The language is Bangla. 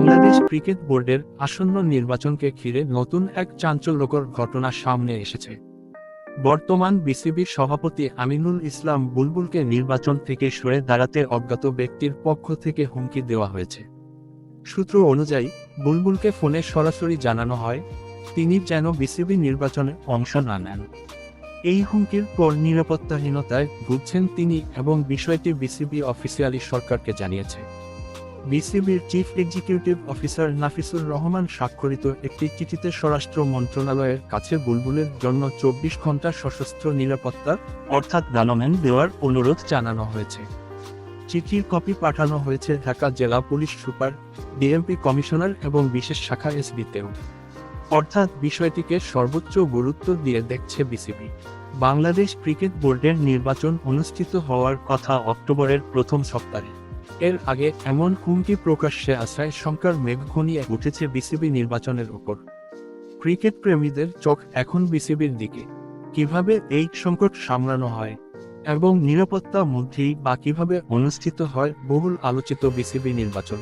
বাংলাদেশ ক্রিকেট বোর্ডের আসন্ন নির্বাচনকে ঘিরে নতুন এক চাঞ্চল্যকর ঘটনা সামনে এসেছে। বর্তমান বিসিবির সভাপতি আমিনুল ইসলাম বুলবুলকে নির্বাচন থেকে সরে দাঁড়াতে অজ্ঞাত ব্যক্তির পক্ষ থেকে হুমকি দেওয়া হয়েছে। সূত্র অনুযায়ী, বুলবুলকে ফোনে সরাসরি জানানো হয়, তিনি যেন বিসিবি নির্বাচনে অংশ না নেন। এই হুমকির পর নিরাপত্তাহীনতায় ভুগছেন তিনি এবং বিষয়টি বিসিবি অফিসিয়ালি সরকারকে জানিয়েছে। বিসিবির chief executive officer Nafisur Rahman স্বাক্ষরিত একটি চিঠিতে স্বরাষ্ট্র মন্ত্রণালয়ের কাছে বুলবুলের জন্য চব্বিশ ঘণ্টা সশস্ত্র নিরাপত্তা, অর্থাৎ গানম্যান দেওয়ার অনুরোধ জানানো হয়েছে। চিঠির কপি পাঠানো হয়েছে ঢাকা জেলা পুলিশ সুপার, ডিএমপি কমিশনার এবং বিশেষ শাখা এসবিতেও। অর্থাৎ বিষয়টিকে সর্বোচ্চ গুরুত্ব দিয়ে দেখছে বিসিবি। বাংলাদেশ ক্রিকেট বোর্ডের নির্বাচন অনুষ্ঠিত হওয়ার কথা অক্টোবরের প্রথম সপ্তাহে। এর আগে এমন হুমকি প্রকাশ্যে আসায় শঙ্কার মেঘ ঘনিয়ে উঠেছে বিসিবি নির্বাচনের উপর ক্রিকেট প্রেমীদের চোখ এখন বিসিবির দিকে। কীভাবে এই সংকট সামলানো হয় এবং নিরাপত্তা মধ্যেই বা কীভাবে অনুষ্ঠিত হয় বহুল আলোচিত বিসিবি নির্বাচন।